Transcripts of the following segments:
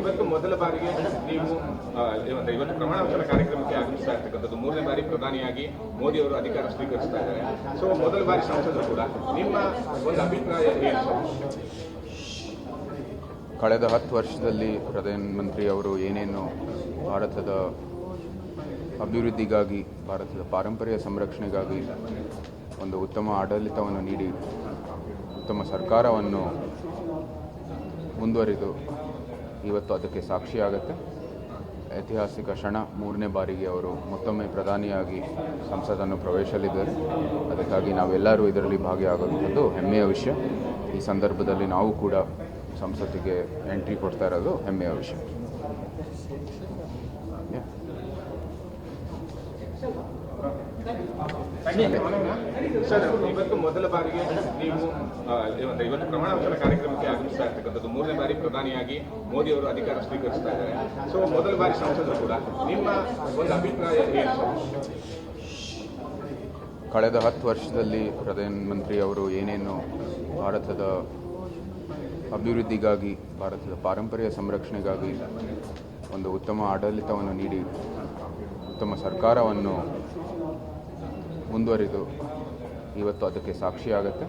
ಇವತ್ತು ಮೊದಲ ಬಾರಿಗೆ ನೀವು ಇವತ್ತು ಪ್ರಮಾಣ ವಚನ ಕಾರ್ಯಕ್ರಮಕ್ಕೆ ಆಗಮಿಸ್ತಾ ಇರ್ತಕ್ಕಂಥದ್ದು ಮೂರನೇ ಬಾರಿ ಪ್ರಧಾನಿಯಾಗಿ ಮೋದಿ ಅವರು ಅಧಿಕಾರ ಸ್ವೀಕರಿಸ್ತಾ ಇದ್ದಾರೆ. ಸೊ ಮೊದಲ ಬಾರಿ ಸಂಸದರು ಕೂಡ, ನಿಮ್ಮ ಒಂದು ಅಭಿಪ್ರಾಯ ಏನು ಕಳೆದ ಹತ್ತು ವರ್ಷದಲ್ಲಿ ಪ್ರಧಾನಮಂತ್ರಿ ಅವರು ಏನೇನು ಭಾರತದ ಅಭಿವೃದ್ಧಿಗಾಗಿ, ಭಾರತದ ಪಾರಂಪರ್ಯ ಸಂರಕ್ಷಣೆಗಾಗಿ ಒಂದು ಉತ್ತಮ ಆಡಳಿತವನ್ನು ನೀಡಿ, ಉತ್ತಮ ಸರ್ಕಾರವನ್ನು ಮುಂದುವರಿದು ಇವತ್ತು ಅದಕ್ಕೆ ಸಾಕ್ಷಿಯಾಗುತ್ತೆ. ಐತಿಹಾಸಿಕ ಕ್ಷಣ ಮೂರನೇ ಬಾರಿಗೆ ಅವರು ಮತ್ತೊಮ್ಮೆ ಪ್ರಧಾನಿಯಾಗಿ ಸಂಸದನ್ನು ಪ್ರವೇಶಲಿದ್ದಾರೆ. ಅದಕ್ಕಾಗಿ ನಾವೆಲ್ಲರೂ ಇದರಲ್ಲಿ ಭಾಗಿಯಾಗುವಂಥದ್ದು ಹೆಮ್ಮೆಯ ವಿಷಯ. ಈ ಸಂದರ್ಭದಲ್ಲಿ ನಾವು ಕೂಡ ಸಂಸತ್ತಿಗೆ ಎಂಟ್ರಿ ಕೊಡ್ತಾ ಇರೋದು ಹೆಮ್ಮೆಯ ವಿಷಯ. ಸರ್ ಮೊದಲ ಬಾರಿಗೆ ನೀವು ಇವತ್ತು ಪ್ರಮಾಣ ವಚನ ಕಾರ್ಯಕ್ರಮಕ್ಕೆ ಆಗಮಿಸ್ತಾ ಇರ್ತಕ್ಕಂಥದ್ದು ಮೂರನೇ ಬಾರಿ ಪ್ರಧಾನಿಯಾಗಿ ಮೋದಿ ಅವರು ಅಧಿಕಾರ ಸ್ವೀಕರಿಸ್ತಾ ಇದ್ದಾರೆ. ಸೊ ಮೊದಲ ಬಾರಿ ಸಂಸದರು ಕೂಡ, ನಿಮ್ಮ ಒಂದು ಅಭಿಪ್ರಾಯ ಕಳೆದ ಹತ್ತು ವರ್ಷದಲ್ಲಿ ಪ್ರಧಾನಮಂತ್ರಿ ಅವರು ಏನೇನು ಭಾರತದ ಅಭಿವೃದ್ಧಿಗಾಗಿ, ಭಾರತದ ಪಾರಂಪರ್ಯ ಸಂರಕ್ಷಣೆಗಾಗಿ ಒಂದು ಉತ್ತಮ ಆಡಳಿತವನ್ನು ನೀಡಿ, ಉತ್ತಮ ಸರ್ಕಾರವನ್ನು ಮುಂದುವರಿದು ಇವತ್ತು ಅದಕ್ಕೆ ಸಾಕ್ಷಿಯಾಗುತ್ತೆ.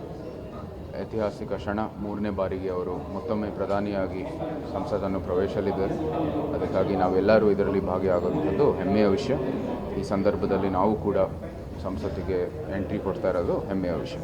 ಐತಿಹಾಸಿಕ ಕ್ಷಣ ಮೂರನೇ ಬಾರಿಗೆ ಅವರು ಮತ್ತೊಮ್ಮೆ ಪ್ರಧಾನಿಯಾಗಿ ಸಂಸದನ್ನು ಪ್ರವೇಶಲಿದ್ದಾರೆ. ಅದಕ್ಕಾಗಿ ನಾವೆಲ್ಲರೂ ಇದರಲ್ಲಿ ಭಾಗಿಯಾಗುವಂಥದ್ದು ಹೆಮ್ಮೆಯ ವಿಷಯ. ಈ ಸಂದರ್ಭದಲ್ಲಿ ನಾವು ಕೂಡ ಸಂಸತ್ತಿಗೆ ಎಂಟ್ರಿ ಕೊಡ್ತಾ ಇರೋದು ಹೆಮ್ಮೆಯ ವಿಷಯ.